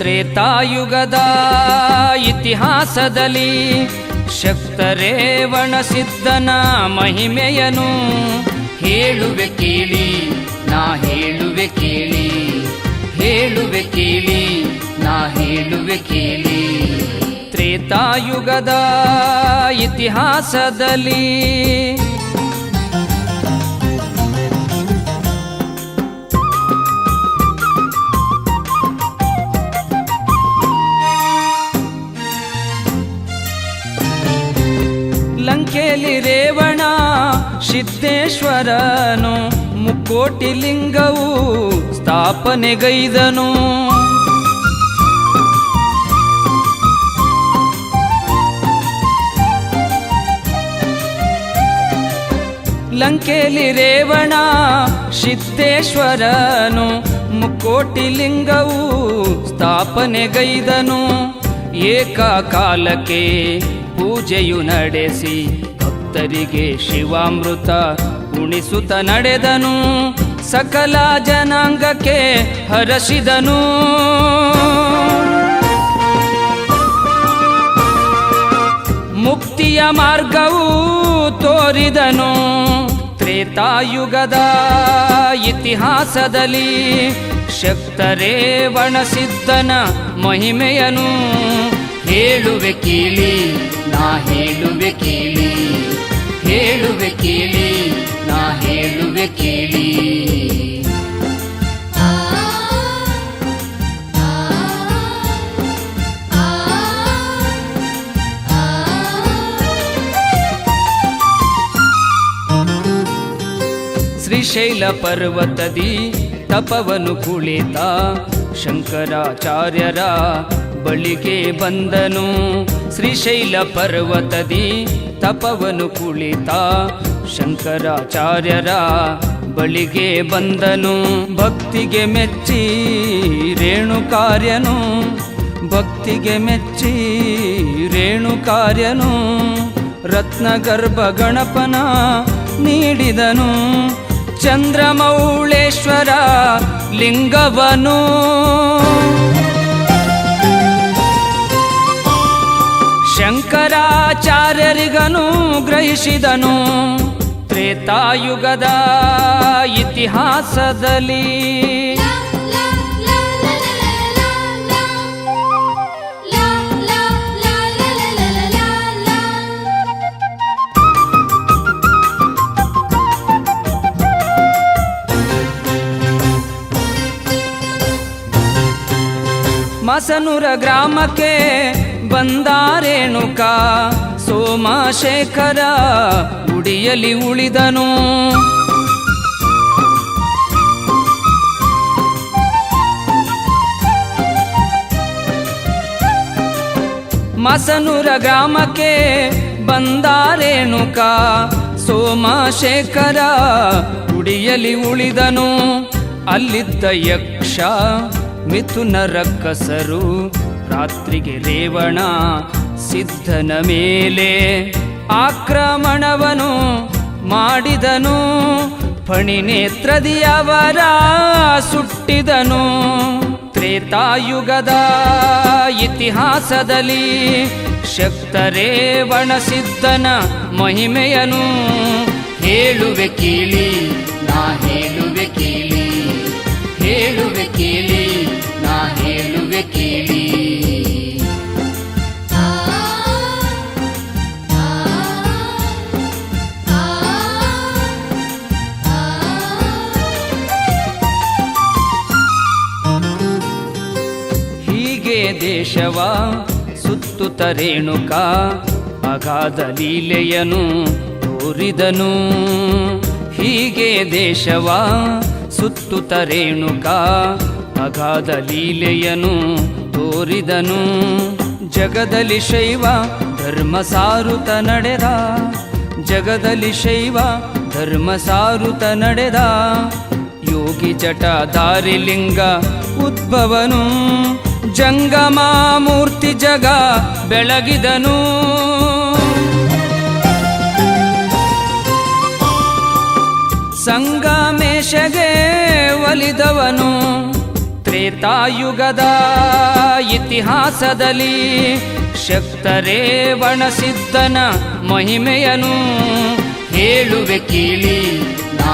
ತ್ರೇತಾಯುಗದ ಇತಿಹಾಸದಲ್ಲಿ ಶಕ್ತರೇವಣ ಸಿದ್ಧನ ಮಹಿಮೆಯನು. ಹೇಳುವೆ ಕೇಳಿ, ನಾ ಹೇಳುವೆ ಕೇಳಿ. ಹೇಳುವೆ ಕೇಳಿ, ನಾ ಹೇಳುವೆ ಕೇಳಿ. ತ್ರೇತಾಯುಗದ ಇತಿಹಾಸದಲ್ಲಿ ಲಂಕೆಯಲ್ಲಿ ರೇವಣ ಸಿದ್ದೇಶ್ವರನು ಮುಕ್ಕೋಟಿ ಲಿಂಗವು ಸ್ಥಾಪನೆಗೈದನು. ಲಂಕೆಯಲ್ಲಿ ರೇವಣ ಸಿದ್ದೇಶ್ವರನು ಮುಕ್ಕೋಟಿ ಲಿಂಗವು ಸ್ಥಾಪನೆಗೈದನು. ಏಕಕಾಲಕ್ಕೆ ಪೂಜೆಯು ನಡೆಸಿ ಭಕ್ತರಿಗೆ ಶಿವಾಮೃತ ಉಣಿಸುತ್ತ ನಡೆದನು. ಸಕಲ ಜನಾಂಗಕ್ಕೆ ಹರಸಿದನು. ಮುಕ್ತಿಯ ಮಾರ್ಗವು ತೋರಿದನು. ತ್ರೇತಾಯುಗದ ಇತಿಹಾಸದಲ್ಲಿ ಶಕ್ತರೇ ವಣಸಿದ್ದನ ಮಹಿಮೆಯನು. ಹೇಳುವೆ ಕೇಳಿ ನಾ ಹೇಳುವೆ ಕೇಳಿ ಹೇಳುವೆ ಕೇಳಿ ನಾ ಹೇಳುವೆ ಕೇಳಿ ಶ್ರೀಶೈಲ ಪರ್ವತದಿ ತಪವನು ಕುಳಿತ ಶಂಕರಾಚಾರ್ಯರ ಬಳಿಗೆ ಬಂದನು. ಶ್ರೀಶೈಲ ಪರ್ವತದಿ ತಪವನು ಕುಳಿತ. ಶಂಕರಾಚಾರ್ಯರ ಬಳಿಗೆ ಬಂದನು. ಭಕ್ತಿಗೆ ಮೆಚ್ಚಿ ರೇಣುಕಾರ್ಯನು. ಭಕ್ತಿಗೆ ಮೆಚ್ಚಿ ರೇಣುಕಾರ್ಯನು. ರತ್ನಗರ್ಭ ಗಣಪನ ನೀಡಿದನು. ಚಂದ್ರಮೌಳೇಶ್ವರ ಲಿಂಗವನು. ಗ್ರಹಿಸಿದನು ತ್ರೇತಾಯುಗದ ಇತಿಹಾಸದಲ್ಲಿ. ಮಸನೂರ ಗ್ರಾಮಕ್ಕೆ ಬಂದಾರೇಣುಕ? ಸೋಮಶೇಖರ ಉಡಿಯಲಿ ಉಳಿದನು. ಮಸನೂರ ಗ್ರಾಮಕ್ಕೆ ಬಂದಾರೇಣುಕ? ಸೋಮಶೇಖರ ಉಡಿಯಲಿ ಉಳಿದನು. ಅಲ್ಲಿದ್ದ ಯಕ್ಷ ಮಿಥುನರ ರಕ್ಕಸರು ರಾತ್ರಿಗೆ ರೇವಣ ಸಿದ್ಧನ ಮೇಲೆ ಆಕ್ರಮಣವನು ಮಾಡಿದನು. ಫಣಿನೇತ್ರದಿಯವರ ಸುಟ್ಟಿದನು. ತ್ರೇತಾಯುಗದ ಇತಿಹಾಸದಲ್ಲಿ ಶಕ್ತರೇವಣ ಸಿದ್ಧನ ಮಹಿಮೆಯನು. ಹೇಳುವೆ ಕೇಳಿ ನಾ ದೇಶವ ಸುತ್ತುತ್ತ ರೇಣುಕ ಅಗಾಧ ಲೀಲೆಯನು ತೋರಿದನು. ಹೀಗೆ ದೇಶವ ಸುತ್ತುತ್ತ ರೇಣುಕ ಅಗಾಧ ಲೀಲೆಯನು ತೋರಿದನು. ಜಗದಲ್ಲಿ ಶೈವ ಧರ್ಮ ಸಾರುತ ನಡೆದ. ಜಗದಲ್ಲಿ ಶೈವ ಧರ್ಮ ಸಾರುತ ನಡೆದ. ಯೋಗಿ ಜಟ ದಾರಿಲಿಂಗ ಉದ್ಭವನು. ಜಂಗಮ ಮೂರ್ತಿ ಜಗ ಬೆಳಗಿದನು. ಸಂಗಮೇಶಗೆ ಒಲಿದವನು ತ್ರೇ ತ್ರೇತಾಯುಗದ ಇತಿಹಾಸದಲ್ಲಿ ಶಕ್ತರೇ ಬಣಸಿದ್ದನ ಮಹಿಮೆಯನು. ಹೇಳುವೆ ಕೇಳಿ, ನಾ